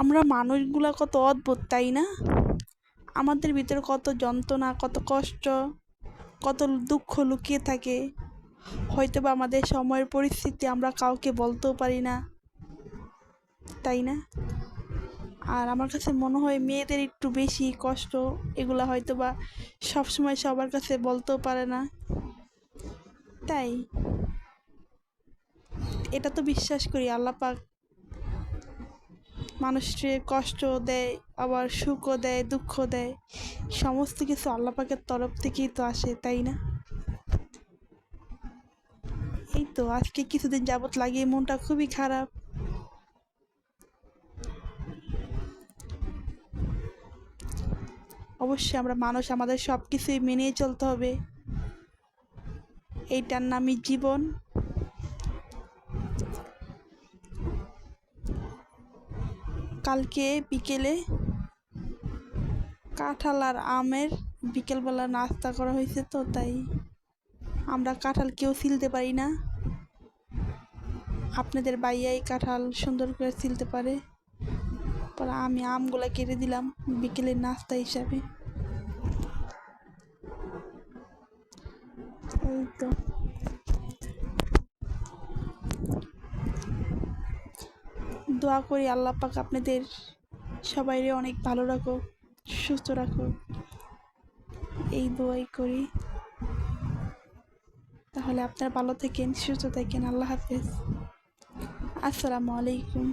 আমরা মানুষগুলা কত অদ্ভুত, তাই না? আমাদের ভিতরে কত যন্ত্রণা, কত কষ্ট, কত দুঃখ লুকিয়ে থাকে। হয়তো বা আমাদের সময়ের পরিস্থিতি আমরা কাউকে বলতেও পারি না, তাই না? আর আমার কাছে মনে হয় মেয়েদের একটু বেশি কষ্ট, এগুলা হয়তো বা সবসময় সবার কাছে বলতেও পারে না। তাই, এটা তো বিশ্বাস করি, আল্লাহ পাক মানুষকে কষ্ট দেয়, আবার সুখও দেয় দুঃখ দেয়। সমস্ত কিছু আল্লাহ পাকের তরফ থেকেই তো আসে, তাই না? এই তো, আজকে কিছুদিন যাবত লাগিয়ে মনটা খুবই খারাপ। অবশ্যই আমরা মানুষ, আমাদের সব কিছুই মেনেই চলতে হবে। এইটার নামই জীবন। কালকে বিকেলে কাঁঠাল আর আমের বিকেলবেলা নাস্তা করা হয়েছে তো, তাই আমরা কাঁঠাল কেউ ছিলতে পারি না। আপনাদের বাইয়াই কাঁঠাল সুন্দর করে ছিলতে পারে। পরে আমি আমগুলো কেটে দিলাম বিকেলের নাস্তা হিসাবে। এই তো। দোয়া করি আল্লাহ পাক আপনাদের সবাইরে অনেক ভালো রাখো সুস্থ রাখো এই দোয়াই করি। তাহলে আপনারা ভালো থাকেন, সুস্থ থাকেন। আল্লাহ হাফেজ। আসসালামু আলাইকুম।